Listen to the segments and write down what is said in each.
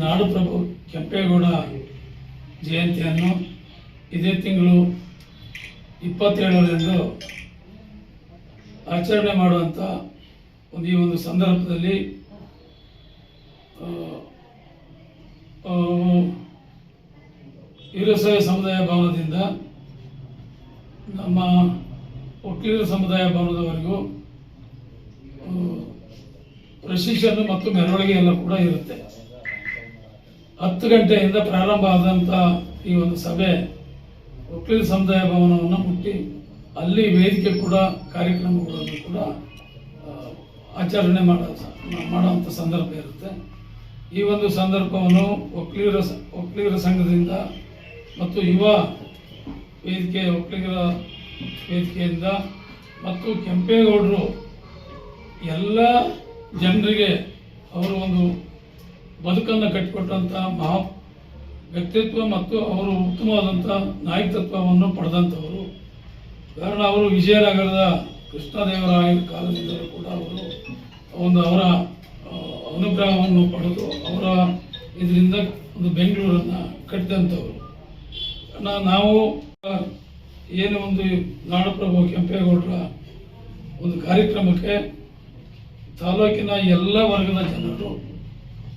ನಾಡಪ್ರಭು ಕೆಂಪೇಗೌಡ ಜಯಂತಿಯನ್ನು ಇದೇ ತಿಂಗಳು ಇಪ್ಪತ್ತೇಳರಂದು ಆಚರಣೆ ಮಾಡುವಂಥ ಒಂದು ಈ ಒಂದು ಸಂದರ್ಭದಲ್ಲಿ ವೀರಸಾಯ ಸಮುದಾಯ ಭವನದಿಂದ ನಮ್ಮ ಒಕ್ಕಲಿಗರ ಸಮುದಾಯ ಭವನದವರೆಗೂ ಪ್ರಶಿಕ್ಷಣ ಮತ್ತು ಮೆರವಣಿಗೆ ಎಲ್ಲ ಕೂಡ ಇರುತ್ತೆ. ಹತ್ತು ಗಂಟೆಯಿಂದ ಪ್ರಾರಂಭ ಆದಂಥ ಈ ಒಂದು ಸಭೆ ಒಕ್ಕಲಿಗ ಸಮುದಾಯ ಭವನವನ್ನು ಮುಟ್ಟಿ ಅಲ್ಲಿ ವೇದಿಕೆ ಕೂಡ, ಕಾರ್ಯಕ್ರಮಗಳನ್ನು ಕೂಡ ಆಚರಣೆ ಮಾಡೋ ಮಾಡುವಂಥ ಸಂದರ್ಭ ಇರುತ್ತೆ. ಈ ಒಂದು ಸಂದರ್ಭವನ್ನು ಒಕ್ಕಲಿಗರ ಒಕ್ಕಲಿಗರ ಸಂಘದಿಂದ ಮತ್ತು ಯುವ ವೇದಿಕೆ ಒಕ್ಕಲಿಗರ ವೇದಿಕೆಯಿಂದ ಮತ್ತು ಕೆಂಪೇಗೌಡರು ಎಲ್ಲ ಜನರಿಗೆ ಅವರು ಒಂದು ಬದುಕನ್ನು ಕಟ್ಟಿಕೊಟ್ಟಂಥ ಮಹಾ ವ್ಯಕ್ತಿತ್ವ ಮತ್ತು ಅವರು ಉತ್ತಮವಾದಂಥ ನಾಯಕತ್ವವನ್ನು ಪಡೆದಂಥವರು. ಕಾರಣ ಅವರು ವಿಜಯನಗರದ ಕೃಷ್ಣದೇವರಾಯನ ಕಾಲದಿಂದಲೂ ಕೂಡ ಅವರು ಒಂದು ಅವರ ಅನುಗ್ರಹವನ್ನು ಪಡೆದು ಅವರ ಇದರಿಂದ ಒಂದು ಬೆಂಗಳೂರನ್ನು ಕಟ್ಟಿದಂಥವರು. ನಾವು ಏನು ಒಂದು ನಾಡಪ್ರಭು ಕೆಂಪೇಗೌಡರ ಒಂದು ಕಾರ್ಯಕ್ರಮಕ್ಕೆ ತಾಲೂಕಿನ ಎಲ್ಲ ವರ್ಗದ ಜನರು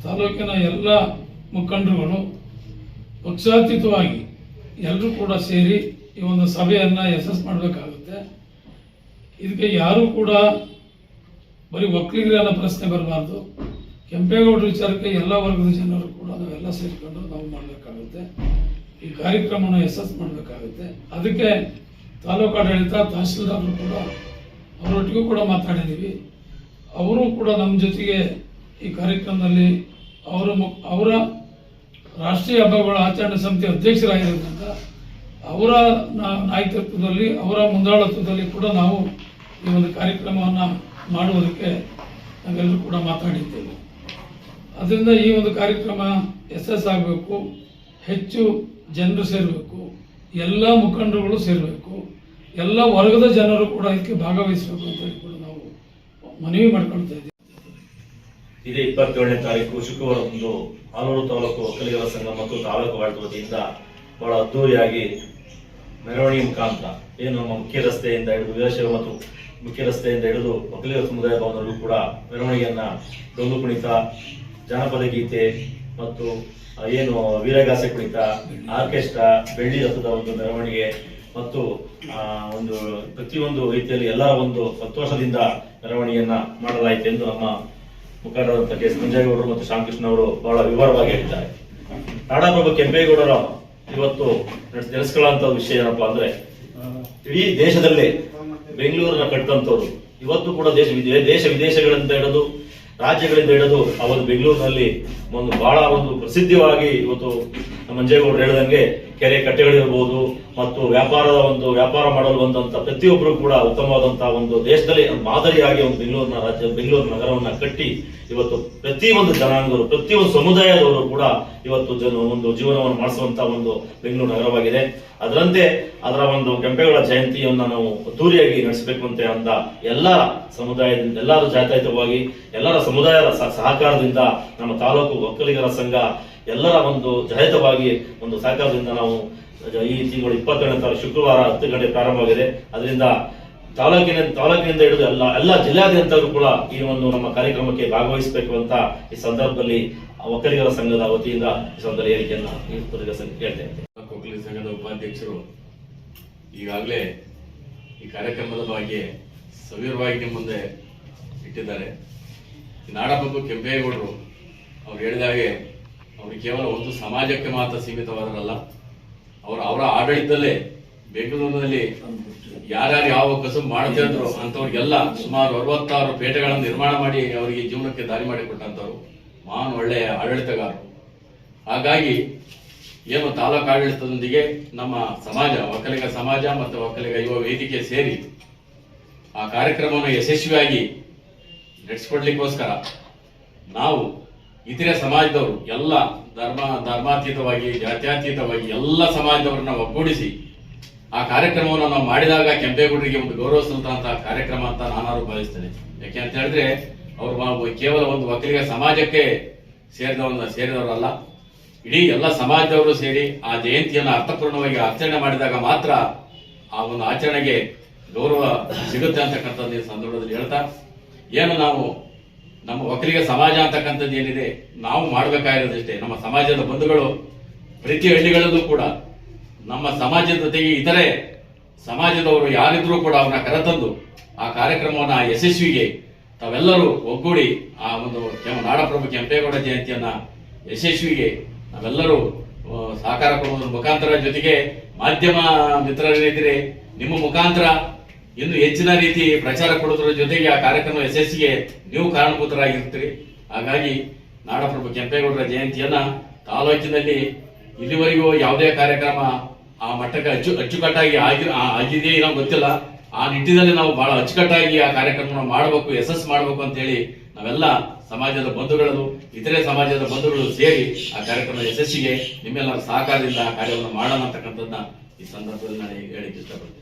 ತಾಲೂಕಿನ ಎಲ್ಲ ಮುಖಂಡರುಗಳು ಪಕ್ಷಾತೀತವಾಗಿ ಎಲ್ಲರೂ ಕೂಡ ಸೇರಿ ಈ ಒಂದು ಸಭೆಯನ್ನು ಯಶಸ್ಸು ಮಾಡಬೇಕಾಗುತ್ತೆ. ಇದಕ್ಕೆ ಯಾರೂ ಕೂಡ ಬರೀ ಒಕ್ಕಲಿಗರೇ ಅನ್ನೋ ಪ್ರಶ್ನೆ ಬರಬಾರ್ದು. ಕೆಂಪೇಗೌಡರ ವಿಚಾರಕ್ಕೆ ಎಲ್ಲ ವರ್ಗದ ಜನರು ಕೂಡ ನಾವೆಲ್ಲ ಸೇರಿಕೊಂಡು ನಾವು ಮಾಡಬೇಕಾಗುತ್ತೆ. ಈ ಕಾರ್ಯಕ್ರಮನ ಯಶಸ್ಸು ಮಾಡಬೇಕಾಗುತ್ತೆ. ಅದಕ್ಕೆ ತಾಲೂಕು ಆಡಳಿತ ತಹಸೀಲ್ದಾರರು ಕೂಡ ಅವರೊಟ್ಟಿಗೂ ಕೂಡ ಮಾತಾಡಿದ್ದೀವಿ. ಅವರು ಕೂಡ ನಮ್ಮ ಜೊತೆಗೆ ಈ ಕಾರ್ಯಕ್ರಮದಲ್ಲಿ ಅವರ ಅವರ ರಾಷ್ಟ್ರೀಯ ಹಬ್ಬಗಳ ಆಚರಣೆ ಸಮಿತಿ ಅಧ್ಯಕ್ಷರಾಗಿರೋದ್ರಿಂದ ಅವರ ನಾಯಕತ್ವದಲ್ಲಿ, ಅವರ ಮುಂದಾಳತ್ವದಲ್ಲಿ ಕೂಡ ನಾವು ಈ ಒಂದು ಕಾರ್ಯಕ್ರಮವನ್ನು ಮಾಡುವುದಕ್ಕೆ ನಾವೆಲ್ಲರೂ ಕೂಡ ಮಾತಾಡಿದ್ದೇವೆ. ಅದರಿಂದ ಈ ಒಂದು ಕಾರ್ಯಕ್ರಮ ಯಶಸ್ಸಾಗಬೇಕು ಹೆಚ್ಚು ಜನರು ಸೇರಬೇಕು, ಎಲ್ಲ ಮುಖಂಡರುಗಳು ಸೇರಬೇಕು, ಎಲ್ಲ ವರ್ಗದ ಜನರು ಕೂಡ ಇದಕ್ಕೆ ಭಾಗವಹಿಸಬೇಕು ಅಂತ ಹೇಳಿ ಕೂಡ ನಾವು ಮನವಿ ಮಾಡ್ಕೊಳ್ತಾ ಇದ್ದೀವಿ. ಇದೇ ಇಪ್ಪತ್ತೇಳನೇ ತಾರೀಕು ಶುಕ್ರವಾರದಂದು ಆಲೂರು ತಾಲೂಕು ಒಕ್ಕಲಿಗರ ಸಂಘ ಮತ್ತು ತಾಲೂಕು ಆಡಳಿತ ವತಿಯಿಂದ ಬಹಳ ಅದ್ದೂರಿಯಾಗಿ ಮೆರವಣಿಗೆ ಮುಖಾಂತರ ಏನು ನಮ್ಮ ಮುಖ್ಯ ರಸ್ತೆಯಿಂದ ಹಿಡಿದು ವೀರಶೈವ ಮತ್ತು ಮುಖ್ಯ ರಸ್ತೆಯಿಂದ ಹಿಡಿದು ಒಕ್ಕಲಿಗರ ಸಮುದಾಯ ಭವನದಲ್ಲೂ ಕೂಡ ಮೆರವಣಿಗೆಯನ್ನ ಡೊಳ್ಳು ಕುಣಿತ, ಜಾನಪದ ಗೀತೆ ಮತ್ತು ಏನು ವೀರಗಾಸೆ ಕುಣಿತ, ಆರ್ಕೆಸ್ಟ್ರಾ, ಬೆಳ್ಳಿ ರಥದ ಒಂದು ಮೆರವಣಿಗೆ ಮತ್ತು ಒಂದು ಪ್ರತಿಯೊಂದು ರೀತಿಯಲ್ಲಿ ಎಲ್ಲ ಒಂದು ಸಂತೋಷದಿಂದ ಮೆರವಣಿಗೆಯನ್ನ ಮಾಡಲಾಯಿತು ಎಂದು ನಮ್ಮ ಮುಖಂಡರಾದಂತಹ ಕೆ ಎಸ್ ಮಂಜೇಗೌಡರು ಮತ್ತು ಶ್ಯಾಮಕೃಷ್ಣ ಅವರು ಬಹಳ ವಿವರವಾಗಿ ಹೇಳಿದ್ದಾರೆ. ನಾಡಪ್ರಭು ಕೆಂಪೇಗೌಡರ ಇವತ್ತು ತಿಳಿಸ್ಕೊಳ್ಳುವಂತ ವಿಷಯ ಏನಪ್ಪಾ ಅಂದ್ರೆ, ಇಡೀ ದೇಶದಲ್ಲಿ ಬೆಂಗಳೂರನ್ನ ಕಟ್ಟಂತವ್ರು ಇವತ್ತು ಕೂಡ ದೇಶ ದೇಶ ವಿದೇಶಗಳಿಂದ ಹಿಡಿದು ರಾಜ್ಯಗಳಿಂದ ಹಿಡಿದು ಒಂದು ಬೆಂಗಳೂರಿನಲ್ಲಿ ಒಂದು ಬಹಳ ಒಂದು ಪ್ರಸಿದ್ಧವಾಗಿ ಇವತ್ತು ಮಂಜೇಗೌಡರು ಹೇಳಿದಂಗೆ ಕೆರೆ ಕಟ್ಟೆಗಳಿರ್ಬೋದು ಮತ್ತು ವ್ಯಾಪಾರದ ಒಂದು ವ್ಯಾಪಾರ ಮಾಡಲು ಬಂದಂತ ಪ್ರತಿಯೊಬ್ಬರು ಕೂಡ ಉತ್ತಮವಾದಂತಹ ಒಂದು ದೇಶದಲ್ಲಿ ಮಾದರಿಯಾಗಿ ಒಂದು ಬೆಂಗಳೂರಿನ ರಾಜ್ಯ, ಬೆಂಗಳೂರು ನಗರವನ್ನ ಕಟ್ಟಿ ಇವತ್ತು ಪ್ರತಿಯೊಂದು ಜನಾಂಗರು ಪ್ರತಿಯೊಂದು ಸಮುದಾಯದವರು ಕೂಡ ಇವತ್ತು ಜನ ಒಂದು ಜೀವನವನ್ನು ಮಾಡಿಸುವಂತ ಒಂದು ಬೆಂಗಳೂರು ನಗರವಾಗಿದೆ. ಅದರಂತೆ ಅದರ ಒಂದು ಕೆಂಪೇಗೌಡ ಜಯಂತಿಯನ್ನು ನಾವು ಅದ್ದೂರಿಯಾಗಿ ನಡೆಸಬೇಕು ಅಂತ ಅಂದ ಎಲ್ಲ ಸಮುದಾಯದಿಂದ, ಎಲ್ಲರೂ ಜಾತ್ಯತೀತವಾಗಿ, ಎಲ್ಲರ ಸಮುದಾಯದ ಸಹಕಾರದಿಂದ ನಮ್ಮ ತಾಲೂಕು ಒಕ್ಕಲಿಗರ ಸಂಘ ಎಲ್ಲರ ಒಂದು ಜಯಿತವಾಗಿ ಒಂದು ಸಹಕಾರದಿಂದ ನಾವು ಈ ತಿಂಗಳು ಇಪ್ಪತ್ತೆರಡನೇ ತಾರೀಕು ಶುಕ್ರವಾರ ಹತ್ತು ಗಂಟೆ ಪ್ರಾರಂಭವಾಗಿದೆ ಅದರಿಂದ ತಾಲೂಕಿನ, ತಾಲೂಕಿನಿಂದ ಹಿಡಿದು ಎಲ್ಲ ಎಲ್ಲ ಜಿಲ್ಲಾದ್ಯಂತರೂ ಕೂಡ ಈ ಒಂದು ನಮ್ಮ ಕಾರ್ಯಕ್ರಮಕ್ಕೆ ಭಾಗವಹಿಸಬೇಕು ಅಂತ ಈ ಸಂದರ್ಭದಲ್ಲಿ ಒಕ್ಕಲಿಗರ ಸಂಘದ ವತಿಯಿಂದ ಈ ಸಂದರ್ಭ ಹೇಳಿಕೆಯನ್ನು ಒಕ್ಕಲಿಗರ ಸಂಘ ಸಂಘದ ಉಪಾಧ್ಯಕ್ಷರು ಈಗಾಗಲೇ ಈ ಕಾರ್ಯಕ್ರಮದ ಬಗ್ಗೆ ಸವಿವರವಾಗಿ ನಿಮ್ಮ ಮುಂದೆ ಇಟ್ಟಿದ್ದಾರೆ. ನಾಡಪ್ರಭು ಕೆಂಪೇಗೌಡರು ಅವ್ರು ಹೇಳಿದ ಹಾಗೆ ಅವರು ಕೇವಲ ಒಂದು ಸಮಾಜಕ್ಕೆ ಮಾತ್ರ ಸೀಮಿತವಾದರಲ್ಲ. ಅವರು ಅವರ ಆಡಳಿತದಲ್ಲೇ ಬೆಂಗಳೂರಿನಲ್ಲಿ ಯಾರ್ಯಾರು ಯಾವ ಕಸುಬು ಮಾಡ್ತಿದ್ರು ಅಂತವ್ರಿಗೆಲ್ಲ ಸುಮಾರು ಅರವತ್ತಾರು ಪೇಟೆಗಳನ್ನು ನಿರ್ಮಾಣ ಮಾಡಿ ಅವರಿಗೆ ಜೀವನಕ್ಕೆ ದಾರಿ ಮಾಡಿಕೊಟ್ಟಂತವ್ರು ಮಹಾನ್ ಒಳ್ಳೆಯ ಆಡಳಿತಗಾರರು. ಹಾಗಾಗಿ ಏನು ತಾಲೂಕು ಆಡಳಿತದೊಂದಿಗೆ ನಮ್ಮ ಸಮಾಜ, ಒಕ್ಕಲಿಗ ಸಮಾಜ ಮತ್ತು ಒಕ್ಕಲಿಗ ಯುವ ವೇದಿಕೆ ಸೇರಿ ಆ ಕಾರ್ಯಕ್ರಮವನ್ನು ಯಶಸ್ವಿಯಾಗಿ ನಡೆಸಿಕೊಡ್ಲಿಕ್ಕೋಸ್ಕರ ನಾವು ಇತರೆ ಸಮಾಜದವರು ಎಲ್ಲ ಧರ್ಮ, ಧರ್ಮಾತೀತವಾಗಿ, ಜಾತ್ಯಾತೀತವಾಗಿ ಎಲ್ಲ ಸಮಾಜದವರನ್ನ ಒಗ್ಗೂಡಿಸಿ ಆ ಕಾರ್ಯಕ್ರಮವನ್ನು ನಾವು ಮಾಡಿದಾಗ ಕೆಂಪೇಗೌಡರಿಗೆ ಒಂದು ಗೌರವ ಗೌರವಿಸಿದಂತಹ ಕಾರ್ಯಕ್ರಮ ಅಂತ ನಾನಾರು ಭಾವಿಸ್ತೇನೆ. ಯಾಕೆ ಅಂತ ಹೇಳಿದ್ರೆ, ಅವರು ಕೇವಲ ಒಂದು ಒಕ್ಕಲಿಗ ಸಮಾಜಕ್ಕೆ ಸೇರಿದವನ್ನ ಸೇರಿದವರಲ್ಲ. ಇಡೀ ಎಲ್ಲ ಸಮಾಜದವರು ಸೇರಿ ಆ ಜಯಂತಿಯನ್ನು ಅರ್ಥಪೂರ್ಣವಾಗಿ ಆಚರಣೆ ಮಾಡಿದಾಗ ಮಾತ್ರ ಆ ಒಂದು ಆಚರಣೆಗೆ ಗೌರವ ಸಿಗುತ್ತೆ ಅಂತಕ್ಕಂಥದ್ದು ಸಂದರ್ಭದಲ್ಲಿ ಹೇಳ್ತಾ. ಏನು ನಾವು ನಮ್ಮ ಒಕ್ಕಲಿಗ ಸಮಾಜ ಅಂತಕ್ಕಂಥದ್ದು ಏನಿದೆ, ನಾವು ಮಾಡಬೇಕಾಗಿರೋದಷ್ಟೇ. ನಮ್ಮ ಸಮಾಜದ ಬಂಧುಗಳು ಪ್ರತಿ ಹಳ್ಳಿಗಳಲ್ಲೂ ಕೂಡ ನಮ್ಮ ಸಮಾಜದ ಜೊತೆಗೆ ಇತರೆ ಸಮಾಜದವರು ಯಾರಿದ್ರೂ ಕೂಡ ಅವನ್ನ ಕರೆತಂದು ಆ ಕಾರ್ಯಕ್ರಮವನ್ನು, ಆ ಯಶಸ್ವಿಗೆ ತಾವೆಲ್ಲರೂ ಒಗ್ಗೂಡಿ ಆ ಒಂದು ನಾಡಪ್ರಭು ಕೆಂಪೇಗೌಡ ಜಯಂತಿಯನ್ನ ಯಶಸ್ವಿಗೆ ನಾವೆಲ್ಲರೂ ಸಹಕಾರ ಕೊಡುವ ಮುಖಾಂತರ ಜೊತೆಗೆ ಮಾಧ್ಯಮ ಮಿತ್ರರಿದ್ರೆ ನಿಮ್ಮ ಮುಖಾಂತರ ಇನ್ನು ಹೆಚ್ಚಿನ ರೀತಿ ಪ್ರಚಾರ ಕೊಡೋದ್ರ ಜೊತೆಗೆ ಆ ಕಾರ್ಯಕ್ರಮ ಯಶಸ್ಸಿಗೆ ನೀವು ಕಾರಣಭೂತರಾಗಿರ್ತೀರಿ. ಹಾಗಾಗಿ ನಾಡಪ್ರಭು ಕೆಂಪೇಗೌಡರ ಜಯಂತಿಯನ್ನ ತಾಲೂಕಿನಲ್ಲಿ ಇಲ್ಲಿವರೆಗೂ ಯಾವುದೇ ಕಾರ್ಯಕ್ರಮ ಆ ಮಟ್ಟಕ್ಕೆ ಅಚ್ಚು ಅಚ್ಚುಕಟ್ಟಾಗಿ ಆಗಿ ಆಗಿದೆಯೇ ಏನೋ ಗೊತ್ತಿಲ್ಲ. ಆ ನಿಟ್ಟಿನಲ್ಲಿ ನಾವು ಬಹಳ ಅಚ್ಚುಕಟ್ಟಾಗಿ ಆ ಕಾರ್ಯಕ್ರಮವನ್ನು ಮಾಡಬೇಕು, ಯಶಸ್ಸು ಮಾಡಬೇಕು ಅಂತ ಹೇಳಿ ನಾವೆಲ್ಲ ಸಮಾಜದ ಬಂಧುಗಳು, ಇತರೆ ಸಮಾಜದ ಬಂಧುಗಳು ಸೇರಿ ಆ ಕಾರ್ಯಕ್ರಮ ಯಶಸ್ಸಿಗೆ ನಿಮ್ಮೆಲ್ಲರ ಸಹಕಾರದಿಂದ ಆ ಕಾರ್ಯವನ್ನು ಮಾಡೋಣ ಅಂತಕ್ಕಂಥದ್ದನ್ನ ಈ ಸಂದರ್ಭದಲ್ಲಿ ನಾನು ಹೇಳಿಕ್ಕೆ ಇಷ್ಟಪಡ್ತೀನಿ.